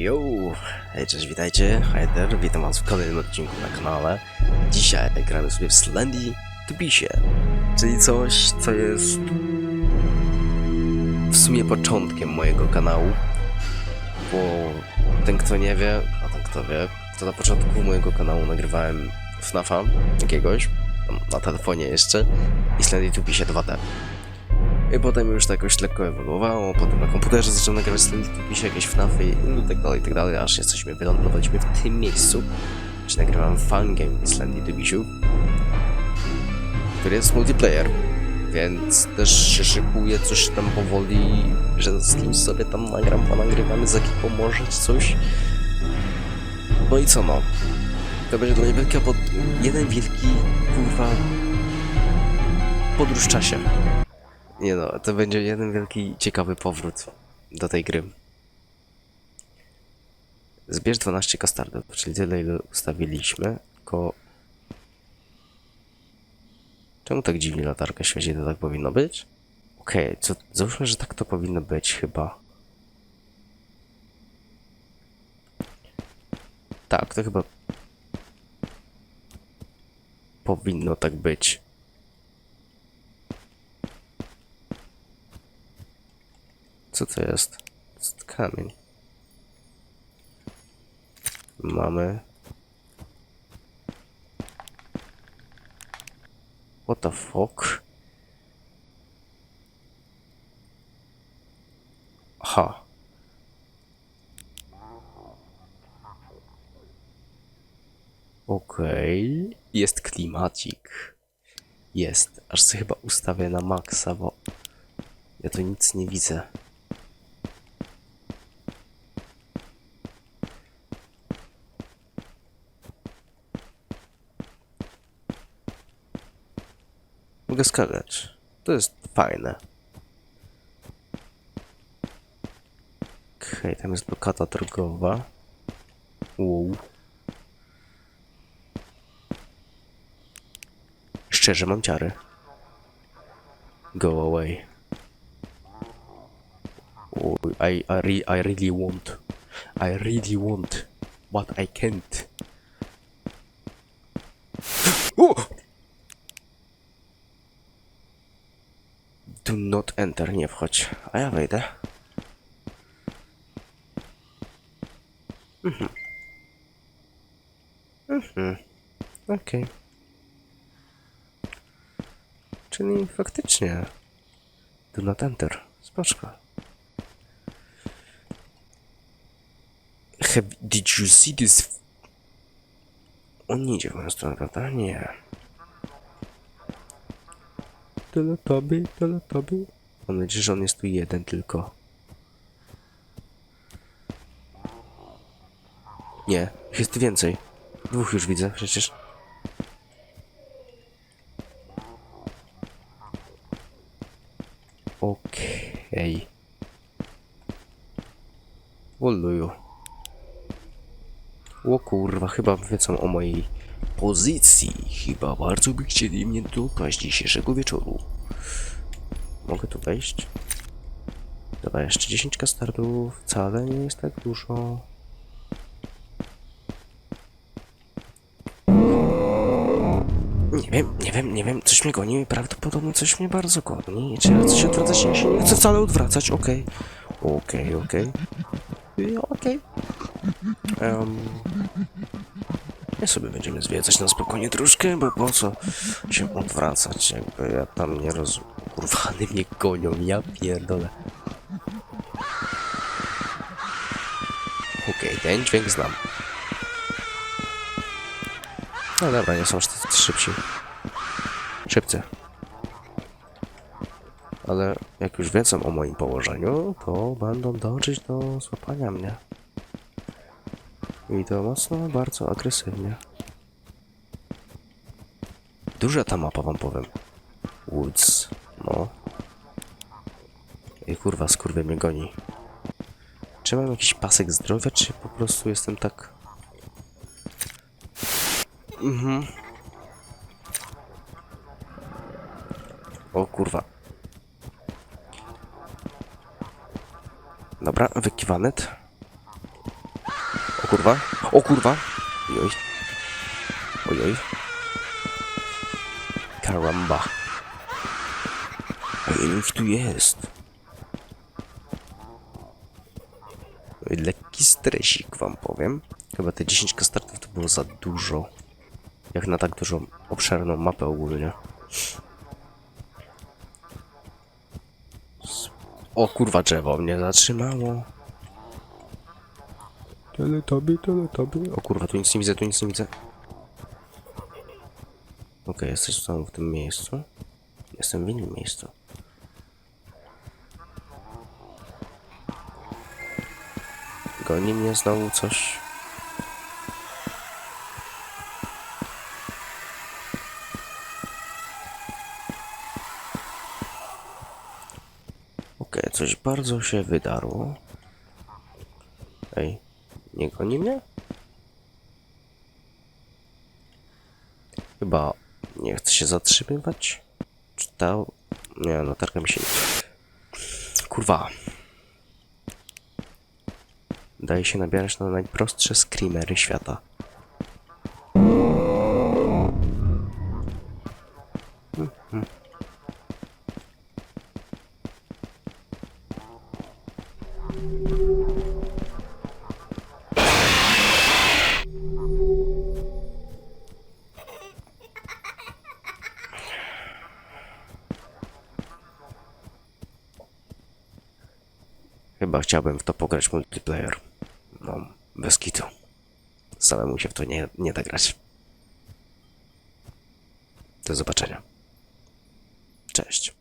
Yo, hej, cześć, witajcie, Hyder, witam was w kolejnym odcinku na kanale. Dzisiaj gramy sobie w Slendy Tubisie, czyli coś, co jest w sumie początkiem mojego kanału, bo ten kto nie wie, a ten kto wie, to na początku mojego kanału nagrywałem FNAFa jakiegoś, na telefonie jeszcze, i Slendy Tubisie 2D. I potem już to jakoś lekko ewoluowało, potem na komputerze zacząłem nagrywać pisze jakieś FNAFy i tak dalej, i tak dalej, aż jesteśmy, wylądowaliśmy w tym miejscu, gdzie nagrywam fan game Slendy Dubisiu, który jest multiplayer, więc też się szykuje coś tam powoli, że z kimś sobie tam nagram, ponagrywamy z ekipą może coś. No i co no? To będzie dla mnie wielka pod... jeden wielki, kurwa, podróż w czasie. Nie no, to będzie jeden wielki, ciekawy powrót do tej gry. Zbierz 12 kastardów, czyli tyle ile ustawiliśmy, tylko... Czemu tak dziwnie latarka świeci, to tak powinno być? Okej, co, załóżmy, że tak to powinno być chyba. Tak, to chyba... Powinno tak być. Co to jest? To jest kamień. Mamy. What the fuck? Aha. Okej. Jest klimacik. Jest. Aż sobie chyba ustawię na maksa, bo ja tu nic nie widzę. Mogę skakać. To jest fajne. Okej, tam jest blokada drogowa. Wow. Szczerze, mam ciary. Go away. Oh, I, I, re I really want. I really want. But I can't. Oh! Do not enter, nie wchodź. A ja wejdę. Mhm. Mhm. Okej. Czyli faktycznie. Do not enter. Spoczko. Have, did you see this? On nie idzie w moją stronę, prawda? Nie. Teletoby, teletoby. Mam nadzieję, że on jest tu jeden tylko. Nie, jest więcej. Dwóch już widzę przecież. Okej. Oluju. O kurwa, chyba wiedzą o mojej pozycji. Chyba bardzo by chcieli mnie dopaść dzisiejszego wieczoru. Mogę tu wejść? Dobra, jeszcze 10 kastardów. Wcale nie jest tak dużo. Nie wiem, nie wiem, nie wiem, coś mnie goni, prawdopodobnie coś mnie bardzo goni. Czy ja coś odwracać nie się nie chcę wcale odwracać, okej. Okej, okej. Y, Okej. Em, My sobie będziemy zwiedzać na spokojnie troszkę, bo po co się odwracać, jakby ja tam nie rozumiem. Kurwa, one mnie gonią, ja pierdolę. Okej, ten dźwięk znam. No dobra, nie są aż tacy szybci. Szybcy. Ale jak już wiedzą o moim położeniu, to będą dążyć do złapania mnie. I to mocno, bardzo agresywnie. Duża ta mapa, wam powiem. Woods, no. I kurwa, skurwy mnie goni. Czy mam jakiś pasek zdrowia, czy po prostu jestem tak... Mhm. O kurwa. Dobra, wykiwanet. Kurwa. O kurwa. Ojoj. Ojoj. Karamba. Ile ich tu jest? Lekki stresik wam powiem. Chyba te 10 startów to było za dużo. Jak na tak dużą, obszerną mapę ogólnie. O kurwa, drzewo mnie zatrzymało. Teletobi, teletobi. O kurwa, tu nic nie widzę, tu nic nie widzę. Okej, jesteś znowu w tym miejscu. Jestem w innym miejscu. Goni mnie znowu coś. Okej, coś bardzo się wydarło. Ej, nie goni mnie? Chyba nie chce się zatrzymywać. Czy ta... Nie, no targa mi się... Kurwa. Daje się nabierać na najprostsze screamery świata. Chyba chciałbym w to pograć multiplayer. No, bez kitu. Samemu się w to nie, nie da grać. Do zobaczenia. Cześć.